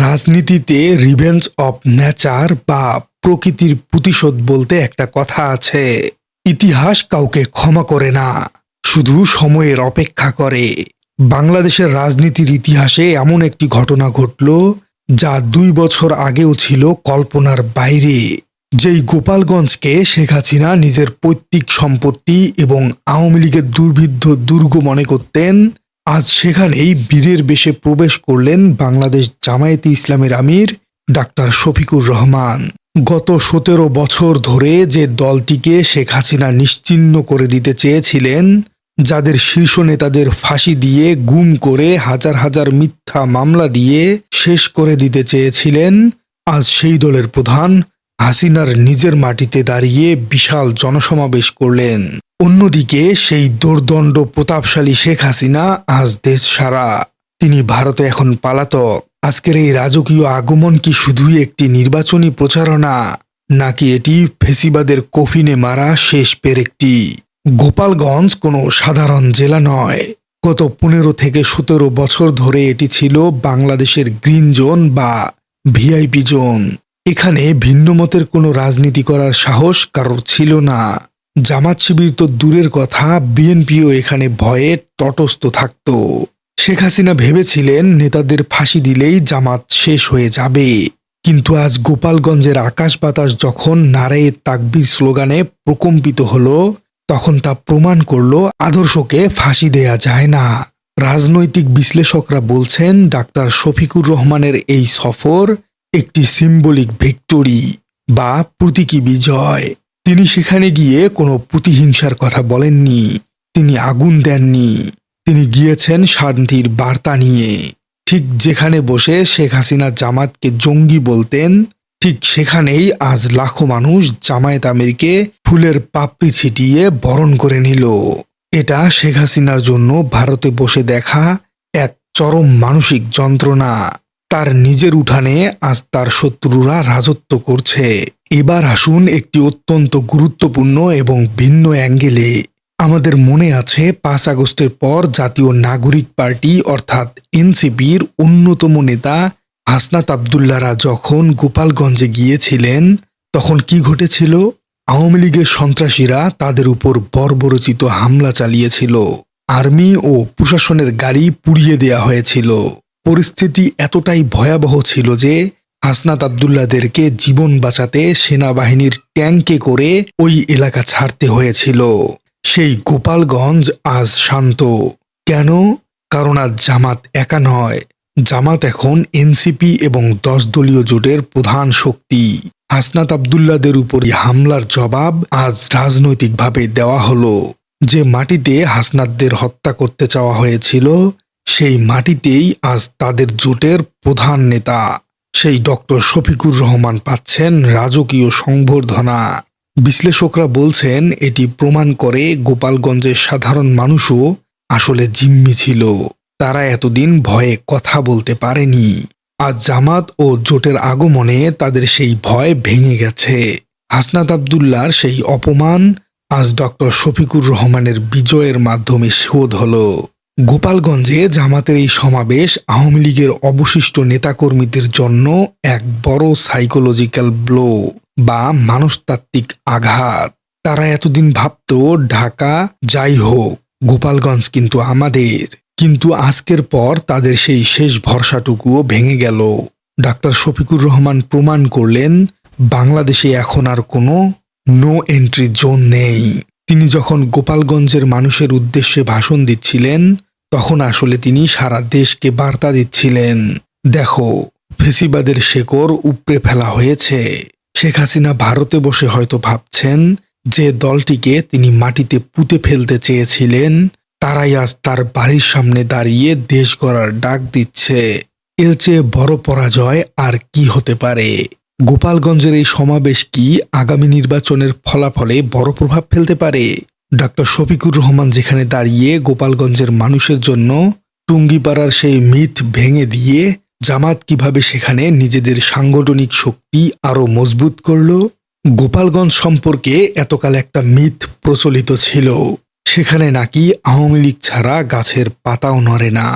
রাজনীতিতে revenge of nature বা প্রকৃতির প্রতিশোধ বলতে একটা কথা আছে। ইতিহাস কাউকে ক্ষমা করে না, শুধু সময়ের অপেক্ষা করে। বাংলাদেশের রাজনীতির ইতিহাসে এমন একটি ঘটনা ঘটল, যা দুই বছর আগেও ছিল কল্পনার বাইরে। যেই গোপালগঞ্জকে শেখ হাসিনা নিজের পৈতৃক সম্পত্তি এবং আওয়ামী লীগের দুর্ভিদ্ধ দুর্গ মনে করতেন আজ সেখানেই বীরের বেশে প্রবেশ করলেন বাংলাদেশ জামায়াতে ইসলামের আমির ডাক্তার শফিকুর রহমান। গত সতেরো বছর ধরে যে দলটিকে শেখ হাসিনা নিশ্চিহ্ন করে দিতে চেয়েছিলেন, যাদের শীর্ষ নেতাদের ফাঁসি দিয়ে গুম করে হাজার হাজার মিথ্যা মামলা দিয়ে শেষ করে দিতে চেয়েছিলেন, আজ সেই দলের প্রধান হাসিনার নিজের মাটিতে দাঁড়িয়ে বিশাল জনসমাবেশ করলেন। অন্যদিকে সেই দুর্দণ্ড প্রতাপশালী শেখ হাসিনা আজ দেশ সারা। তিনি ভারতে এখন পালাতক। আজকের এই রাজকীয় আগমন কি শুধুই একটি নির্বাচনী প্রচারণা? নাকি এটি ফেসিবাদের কফিনে মারা শেষ পেরেকটি গোপালগঞ্জ কোনো সাধারণ জেলা নয়। গত পনেরো থেকে সতেরো বছর ধরে এটি ছিল বাংলাদেশের গ্রিন জোন বা ভিআইপি জোন। এখানে ভিন্নমতের কোনো রাজনীতি করার সাহস কারোর ছিল না। জামাত শিবির তো দূরের কথা, বিএনপিও এখানে ভয়ে তটস্থ থাকত। শেখ হাসিনা ভেবেছিলেন নেতাদের ফাঁসি দিলেই জামাত শেষ হয়ে যাবে। কিন্তু আজ গোপালগঞ্জের আকাশ বাতাস যখন নারায়ে তাকবির স্লোগানে প্রকম্পিত হলো, তখন তা প্রমাণ করল আদর্শকে ফাঁসি দেয়া যায় না। রাজনৈতিক বিশ্লেষকরা বলছেন, ডাক্তার শফিকুর রহমানের এই সফর একটি সিম্বলিক ভিক্টোরি বা প্রতীকী বিজয়। তিনি সেখানে গিয়ে কোনো প্রতিহিংসার কথা বলেননি। তিনি আগুন দেননি। তিনি গিয়েছেন শান্তির বার্তা নিয়ে। ঠিক যেখানে বসে শেখ হাসিনা জামাতকে জঙ্গি বলতেন, ঠিক সেখানেই আজ লাখো মানুষ জামায়াত আমিরকে ফুলের পাপড়ি ছিটিয়ে বরণ করে নিল। এটা শেখ হাসিনার জন্য ভারতে বসে দেখা এক চরম মানসিক যন্ত্রণা। তার নিজের উঠানে আজ তার শত্রুরা রাজত্ব করছে। এবার আসুন একটি অত্যন্ত গুরুত্বপূর্ণ এবং ভিন্ন অ্যাঙ্গেলে। আমাদের মনে আছে পাঁচ আগস্টের পর জাতীয় নাগরিক পার্টি অর্থাৎ এনসিপির অন্যতম নেতা হাসনাত আবদুল্লারা যখন গোপালগঞ্জে গিয়েছিলেন, তখন কি ঘটেছিল? আওয়ামী লীগের সন্ত্রাসীরা তাদের উপর বর্বরচিত হামলা চালিয়েছিল। আর্মি ও প্রশাসনের গাড়ি পুড়িয়ে দেয়া হয়েছিল। পরিস্থিতি এতটাই ভয়াবহ ছিল যে হাসনাত আবদুল্লাদেরকে জীবন বাঁচাতে সেনাবাহিনীর ট্যাঙ্কে করে ওই এলাকা ছাড়তে হয়েছিল। সেই গোপালগঞ্জ আজ শান্ত। কেন? কারণ আজ জামাত একা নয়। জামাত এখন এনসিপি এবং দশ দলীয় জোটের প্রধান শক্তি। হাসনাত আবদুল্লাদের উপর হামলার জবাব আজ রাজনৈতিকভাবে দেওয়া হলো। যে মাটিতে হাসনাতদের হত্যা করতে চাওয়া হয়েছিল সেই মাটিতেই আজ তাদের জোটের প্রধান নেতা। সেই ডক্টর শফিকুর রহমান পাচ্ছেন রাজকীয় সংবর্ধনা। বিশ্লেষকরা বলছেন, এটি প্রমাণ করে গোপালগঞ্জের সাধারণ মানুষও আসলে জিম্মি ছিল। তারা এতদিন ভয়ে কথা বলতে পারেনি। আজ জামাত ও জোটের আগমনে তাদের সেই ভয় ভেঙে গেছে। হাসনাত আবদুল্লার সেই অপমান আজ ডক্টর শফিকুর রহমানের বিজয়ের মাধ্যমে শোধ হলো। গোপালগঞ্জে জামাতের এই সমাবেশ আওয়ামী লীগের অবশিষ্ট নেতাকর্মীদের জন্য এক বড় সাইকোলজিক্যাল ব্লো বা মানসতাত্ত্বিক আঘাত। তারা এতদিন ভাবত, ঢাকা, যাই হোক, গোপালগঞ্জ কিন্তু আমাদের। কিন্তু আজকের পর তাদের সেই শেষ ভরসাটুকুও ভেঙে গেল। ডাক্তার শফিকুর রহমান প্রমাণ করলেন, বাংলাদেশে এখন আর কোনো নো এন্ট্রি জোন নেই। তিনি যখন গোপালগঞ্জের মানুষের উদ্দেশ্যে ভাষণ দিচ্ছিলেন তখন আসলে তিনি সারা দেশকে বার্তা দিচ্ছিলেন, দেখো, ফেসিবাদের শেকড় উপড়ে ফেলা হয়েছে। শেখ হাসিনা ভারতে বসে হয়তো ভাবছেন যে দলটিকে তিনি মাটিতে পুঁতে ফেলতে চেয়েছিলেন, তারাই আজ তার বাড়ির সামনে দাঁড়িয়ে দেশ গড়ার ডাক দিচ্ছে। এর চেয়ে বড় পরাজয় আর কি হতে পারে? গোপালগঞ্জের এই সমাবেশ কি আগামী নির্বাচনের ফলাফলে বড় প্রভাব ফেলতে পারে? ডক্টর শফিকুর রহমান যেখানে দাঁড়িয়ে গোপালগঞ্জের মানুষের জন্য টুঙ্গিপাড়ার সেই মিথ ভেঙে দিয়ে জামাত কীভাবে সেখানে নিজেদের সাংগঠনিক শক্তি আরও মজবুত করল, গোপালগঞ্জ সম্পর্কে এতকাল একটা মিথ প্রচলিত ছিল। সেখানে নাকি আওয়ামী লীগ ছাড়া গাছের পাতাও নড়ে না।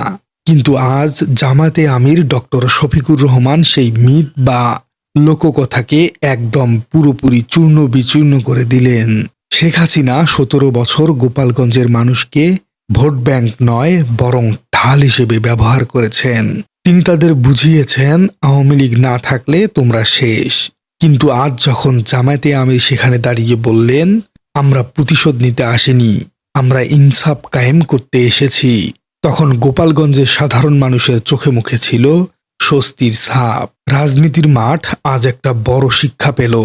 কিন্তু আজ জামাতে আমির ডক্টর শফিকুর রহমান সেই মিথ বা লোককথাকে একদম পুরোপুরি চূর্ণ বিচূর্ণ করে দিলেন। শেখ হাসিনা সতেরো বছর গোপালগঞ্জের মানুষকে ভোট ব্যাংক নয়, বরং ঢাল হিসেবে ব্যবহার করেছেন। তিনি তাদের বুঝিয়েছেন, আওয়ামী লীগ না থাকলে তোমরা শেষ। কিন্তু আজ যখন জামায়াতে আমির সেখানে দাঁড়িয়ে বললেন, আমরা প্রতিশোধ নিতে আসিনি, আমরা ইনসাফ কায়েম করতে এসেছি। তখন গোপালগঞ্জের সাধারণ মানুষের চোখে মুখে ছিল স্বস্তির ছাপ। রাজনীতির মাঠ আজ একটা বড় শিক্ষা পেল।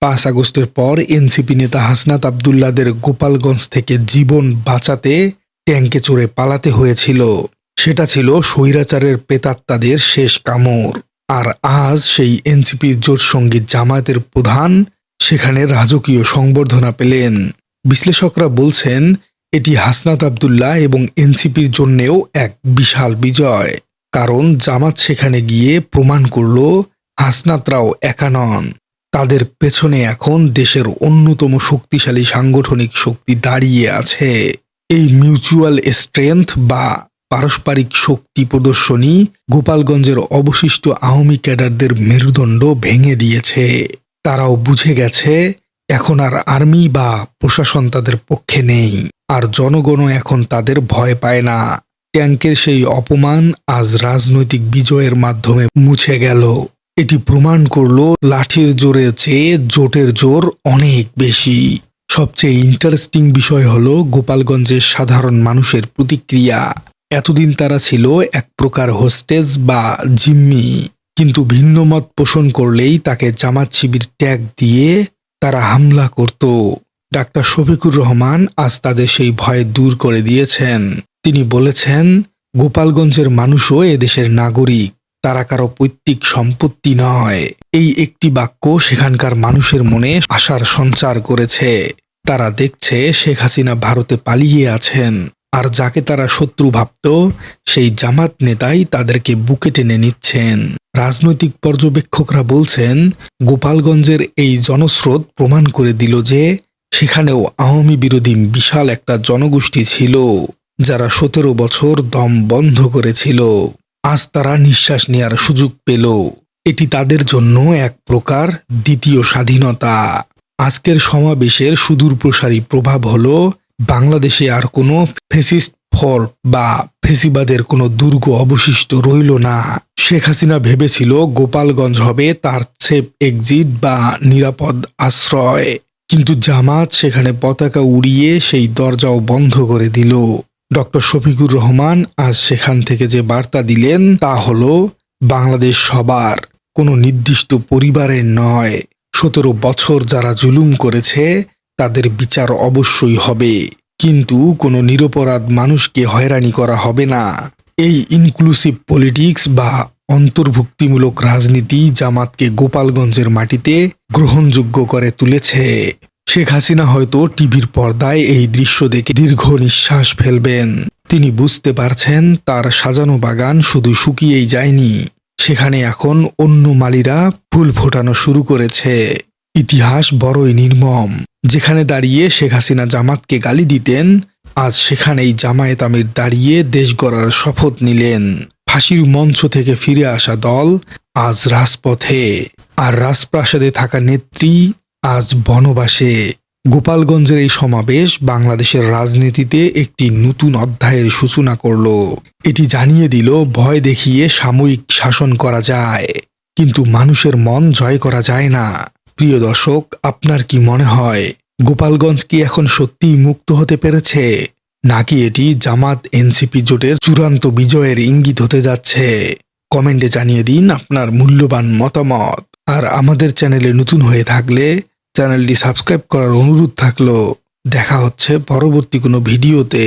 পাঁচ আগস্টের পর এনসিপি নেতা হাসনাত আবদুল্লাদের গোপালগঞ্জ থেকে জীবন বাঁচাতে ট্যাঙ্কে চড়ে পালাতে হয়েছিল। সেটা ছিল স্বৈরাচারের প্রেতাত্মাদের শেষ কামড়। আর আজ সেই এনসিপির জোট সঙ্গী জামায়াতের প্রধান সেখানে রাজকীয় সংবর্ধনা পেলেন। বিশ্লেষকরা বলছেন, এটি হাসনাত আবদুল্লাহ এবং এনসিপির জন্যেও এক বিশাল বিজয়। কারণ জামাত সেখানে গিয়ে প্রমাণ করল, হাসনাতরাও একা নন। তাদের পেছনে এখন দেশের অন্যতম শক্তিশালী সাংগঠনিক শক্তি দাঁড়িয়ে আছে। এই মিউচুয়াল স্ট্রেংথ বা পারস্পরিক শক্তি প্রদর্শনী গোপালগঞ্জের অবশিষ্ট আওয়ামী ক্যাডারদের মেরুদণ্ড ভেঙে দিয়েছে। তারাও বুঝে গেছে, এখন আর আর্মি বা প্রশাসন তাদের পক্ষে নেই, আর জনগণও এখন তাদের ভয় পায় না। ট্যাঙ্কের সেই অপমান আজ রাজনৈতিক বিজয়ের মাধ্যমে মুছে গেল। এটি প্রমাণ করল লাঠির জোরের চেয়ে জোটের জোর অনেক বেশি। সবচেয়ে ইন্টারেস্টিং বিষয় হলো গোপালগঞ্জের সাধারণ মানুষের প্রতিক্রিয়া। এতদিন তারা ছিল এক প্রকার হোস্টেজ বা জিম্মি, কিন্তু ভিন্ন মত পোষণ করলেই তাকে জামাত শিবির ট্যাগ দিয়ে তারা হামলা করত। ডাক্তার শফিকুর রহমান আজ তাদের সেই ভয় দূর করে দিয়েছেন। তিনি বলেছেন, গোপালগঞ্জের মানুষও এদেশের নাগরিক। তারা কারও পৈতৃক সম্পত্তি নয়। এই একটি বাক্য সেখানকার মানুষের মনে আশার সঞ্চার করেছে। তারা দেখছে শেখ হাসিনা ভারতে পালিয়ে আছেন। আর যাকে তারা শত্রু ভাবত, সেই জামাত নেতাই তাদেরকে বুকে টেনে নিচ্ছেন। রাজনৈতিক পর্যবেক্ষকরা বলছেন, গোপালগঞ্জের এই জনস্রোত প্রমাণ করে দিল যে সেখানেও আওয়ামী বিরোধী বিশাল একটা জনগোষ্ঠী ছিল, যারা সতেরো বছর দম বন্ধ করেছিল। আজ তারা নিঃশ্বাস নেওয়ার সুযোগ পেল। এটি তাদের জন্য এক প্রকার দ্বিতীয় স্বাধীনতা। আজকের সমাবেশের সুদূর প্রসারী প্রভাব হলো, বাংলাদেশে আর কোনো ফেসিস্ট ফোর্ট বা ফেসিবাদের কোনো দুর্গ অবশিষ্ট রইল না। শেখ হাসিনা ভেবেছিল গোপালগঞ্জ হবে তার সেফ এক্সিট বা নিরাপদ আশ্রয়। কিন্তু জামাত সেখানে পতাকা উড়িয়ে সেই দরজাও বন্ধ করে দিল। ডক্টর শফিকুর রহমান আজ সেখান থেকে যে বার্তা দিলেন তা হলো, বাংলাদেশ সবার কোনো নির্দিষ্ট পরিবারের নয়। সতেরো বছর যারা জুলুম করেছে, তাদের বিচার অবশ্যই হবে। কিন্তু কোনো নিরপরাধ মানুষকে হয়রানি করা হবে না। এই ইনক্লুসিভ পলিটিক্স বা অন্তর্ভুক্তিমূলক রাজনীতি জামাতকে গোপালগঞ্জের মাটিতে গ্রহণযোগ্য করে তুলেছে। শেখ হাসিনা হয়তো টিভির পর্দায় এই দৃশ্য দেখে দীর্ঘ নিঃশ্বাস ফেলবেন। তিনি বুঝতে পারছেন তার সাজানো বাগান শুধু শুকিয়েই যায়নি। সেখানে এখন অন্য মালিরা ফুল ফোটানো শুরু করেছে। ইতিহাস বড়ই নির্মম। যেখানে দাঁড়িয়ে শেখ হাসিনা জামাতকে গালি দিতেন, আজ সেখানেই জামায়াত আমির দাঁড়িয়ে দেশ গড়ার শপথ নিলেন। ফাঁসির মঞ্চ থেকে ফিরে আসা দল আজ রাজপথে। আর রাজপ্রাসাদে থাকা নেত্রী আজ বনবাসে গোপালগঞ্জের এই সমাবেশ বাংলাদেশের রাজনীতিতে একটি নতুন অধ্যায়ের সূচনা করল। এটি জানিয়ে দিল, ভয় দেখিয়ে সাময়িক শাসন করা যায়, কিন্তু মানুষের মন জয় করা যায় না। প্রিয় দর্শক, আপনার কি মনে হয়, গোপালগঞ্জ কি এখন সত্যিই মুক্ত হতে পেরেছে? নাকি এটি জামাত এনসিপি জোটের চূড়ান্ত বিজয়ের ইঙ্গিত হতে যাচ্ছে? কমেন্টে জানিয়ে দিন আপনার মূল্যবান মতামত। আর আমাদের চ্যানেলে নতুন হয়ে থাকলে চ্যানেলটি সাবস্ক্রাইব করার অনুরোধ থাকল দেখা হচ্ছে পরবর্তী কোনো ভিডিওতে।